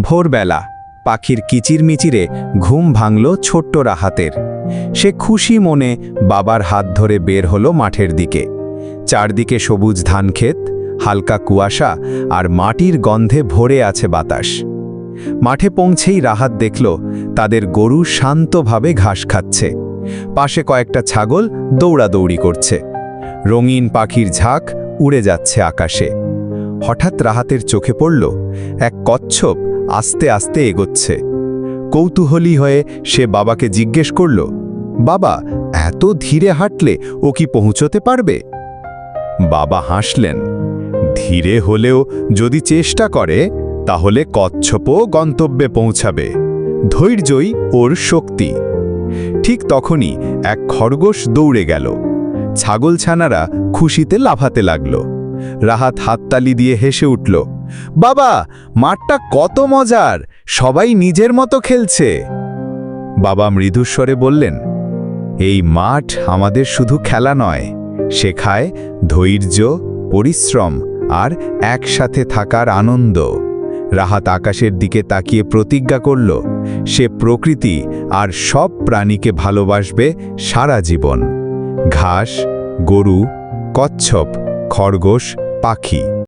ভোরবেলা পাখির কিচিরমিচিরে ঘুম ভাঙল ছোট্ট রাহাতের। সে খুশি মনে বাবার হাত ধরে বের হলো মাঠের দিকে। চারদিকে সবুজ ধানক্ষেত, হালকা কুয়াশা আর মাটির গন্ধে ভরে আছে বাতাস। মাঠে পৌঁছেই রাহাত দেখল তাদের গরু শান্তভাবে ঘাস খাচ্ছে। পাশে কয়েকটা ছাগল দৌড়াদৌড়ি করছে। রঙিন পাখির ঝাঁক উড়ে যাচ্ছে আকাশে। হঠাৎ রাহাতের চোখে পড়ল এক কচ্ছপ আস্তে আস্তে এগোচ্ছে। কৌতূহলী হয়ে সে বাবাকে জিজ্ঞেস করল, বাবা, এত ধীরে হাঁটলে ও কি পৌঁছতে পারবে? বাবা হাসলেন, ধীরে হলেও যদি চেষ্টা করে, তাহলে কচ্ছপও গন্তব্যে পৌঁছাবে। ধৈর্যই ওর শক্তি। ঠিক তখনই এক খরগোশ দৌড়ে গেল। ছাগলছানারা খুশিতে লাফাতে লাগল। রাহাত হাততালি দিয়ে হেসে উঠল, বাবা, মাঠটা কত মজার! সবাই নিজের মতো খেলছে। বাবা মৃদুস্বরে বললেন, এই মাঠ আমাদের শুধু খেলা নয়, শেখায় ধৈর্য, পরিশ্রম আর একসাথে থাকার আনন্দ। রাহাত আকাশের দিকে তাকিয়ে প্রতিজ্ঞা করল, সে প্রকৃতি আর সব প্রাণীকে ভালোবাসবে সারা জীবন। ঘাস, গরু, কচ্ছপ খরগোশ পাখি।